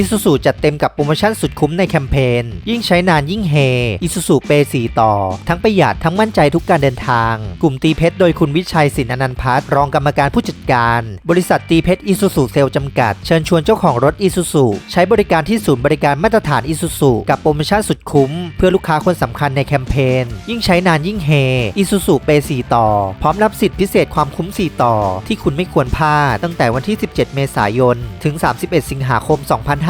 Isuzu จัดเต็มกับโปรโมชั่นสุดคุ้มในแคมเปญยิ่งใช้นานยิ่งเฮ Isuzu เปย์4ต่อ ทั้งประหยัดทั้งมั่นใจทุกการเดินทาง กลุ่มตีเพชรโดยคุณวิชัยสินอนันพัฒน์รองกรรมการผู้จัดการ บริษัทตีเพชร Isuzu เซลจำกัด เชิญชวนเจ้าของรถ Isuzu ใช้บริการที่ศูนย์บริการมาตรฐาน Isuzu กับโปรโมชั่นสุดคุ้ม เพื่อลูกค้าคนสำคัญในแคมเปญยิ่งใช้นานยิ่งเฮ Isuzu เปย์4ต่อ พร้อมรับสิทธิพิเศษความคุ้ม 4 ต่อ ที่คุณไม่ควรพลาดตั้งแต่วันที่ 17 เมษายน ถึง 31 สิงหาคม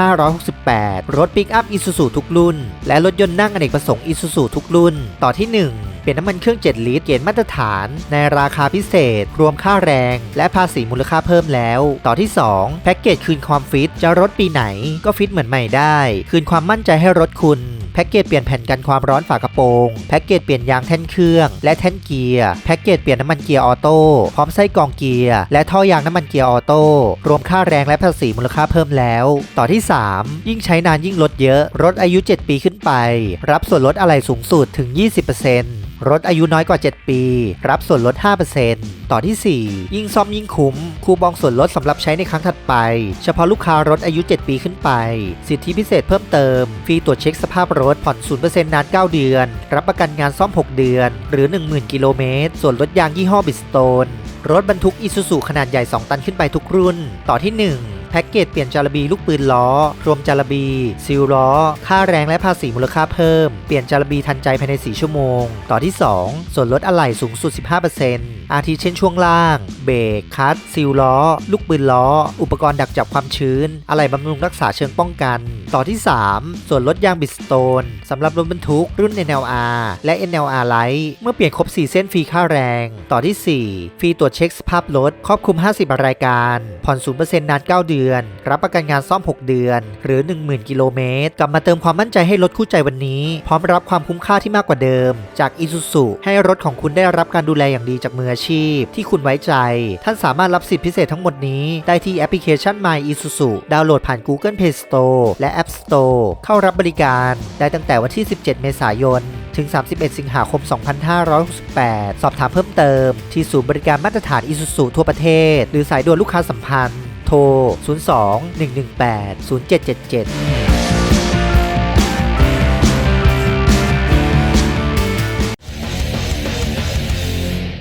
2568 รถปิกอัพ Isuzu ทุกรุ่น และรถยนต์นั่งอเนกประสงค์ Isuzu ทุกรุ่น ต่อที่ 1 เปลี่ยนน้ำมันเครื่อง 7 ลิตร เกณฑ์มาตรฐาน ในราคาพิเศษ รวมค่าแรง และภาษีมูลค่าเพิ่มแล้ว ต่อที่ 2 แพ็กเกจคืนความฟิต จะรถปีไหน ก็ฟิตเหมือนใหม่ได้ คืนความมั่นใจให้รถคุณ แพ็กเกจเปลี่ยนแผ่นกันความร้อนฝากระโปรงแพ็กเกจเปลี่ยนยางแท่นเครื่อง และแท่นเกียร์แพ็กเกจเปลี่ยนน้ำมันเกียร์ออโต้พร้อมไส้กรองเกียร์และท่อยางน้ำมันเกียร์ออโต้รวมค่าแรงและภาษีมูลค่าเพิ่มแล้ว ต่อที่ 3 ยิ่งใช้นานยิ่งลดเยอะรถอายุ 7 ปีขึ้นไป รับส่วนลดอะไรสูงสุดถึง 20% รถอายุน้อยกว่า 7 ปี รับส่วนลด 5%ต่อที่ 4 ยิ่งซ่อมยิ่งคุ้ม คูปองส่วนลดสำหรับใช้ในครั้งถัดไป เฉพาะลูกค้ารถอายุ 7 ปีขึ้นไป สิทธิพิเศษเพิ่มเติม ฟรีตรวจเช็คสภาพรถผ่อน 0%นาน 9 เดือน รับประกันงานซ่อม 6 เดือน หรือ 10,000 กิโลเมตร ส่วนลดยางยี่ห้อบิสโตน รถบรรทุกอีซูซูขนาดใหญ่ 2 ตันขึ้นไปทุกรุ่น ต่อที่ 1 แพ็กเกจเปลี่ยนจารบีลูกปืนล้อ รวมจารบี ซิลล้อ ค่าแรงและภาษีมูลค่าเพิ่ม เปลี่ยนจารบีทันใจภายใน 4 ชั่วโมง ต่อที่ 2 ส่วนลดอะไหล่สูงสุด 15%อาทิเช่นช่วงล่าง เบรกคัตซิลล้อ ลูกปืนล้อ อุปกรณ์ดักจับความชื้น อะไหล่บำรุงรักษาเชิงป้องกัน ต่อที่ 3 ส่วนลดยางบิสโตนสำหรับรถบรรทุกรุ่น NLR และ NLR Lite เมื่อเปลี่ยนครบ 4 เส้นฟรีค่าแรง ต่อที่ 4 ฟรีตรวจเช็คสภาพรถครอบคลุม 50 รายการ ผ่อน 0%นาน 9 เดือนรับประกันงานซ่อม 6 เดือน หรือ 10,000 กิโลเมตร กลับมาเติมความมั่นใจให้รถคู่ใจวันนี้ พร้อมรับความคุ้มค่าที่มากกว่าเดิม จาก Isuzu ให้รถของคุณได้รับการดูแลอย่างดีจากมืออาชีพ ที่คุณไว้ใจ ท่านสามารถรับสิทธิพิเศษทั้งหมดนี้ ได้ที่แอปพลิเคชัน My Isuzu ดาวน์โหลดผ่าน Google Play Store และ App Store เข้ารับบริการ ได้ตั้งแต่วันที่ 17 เมษายนถึง 31 สิงหาคม 2568 สอบถามเพิ่มเติม ที่ศูนย์บริการมาตรฐาน Isuzu ทั่วประเทศ หรือสายด่วนลูกค้าสัมพันธ์ โทร 02 118 0777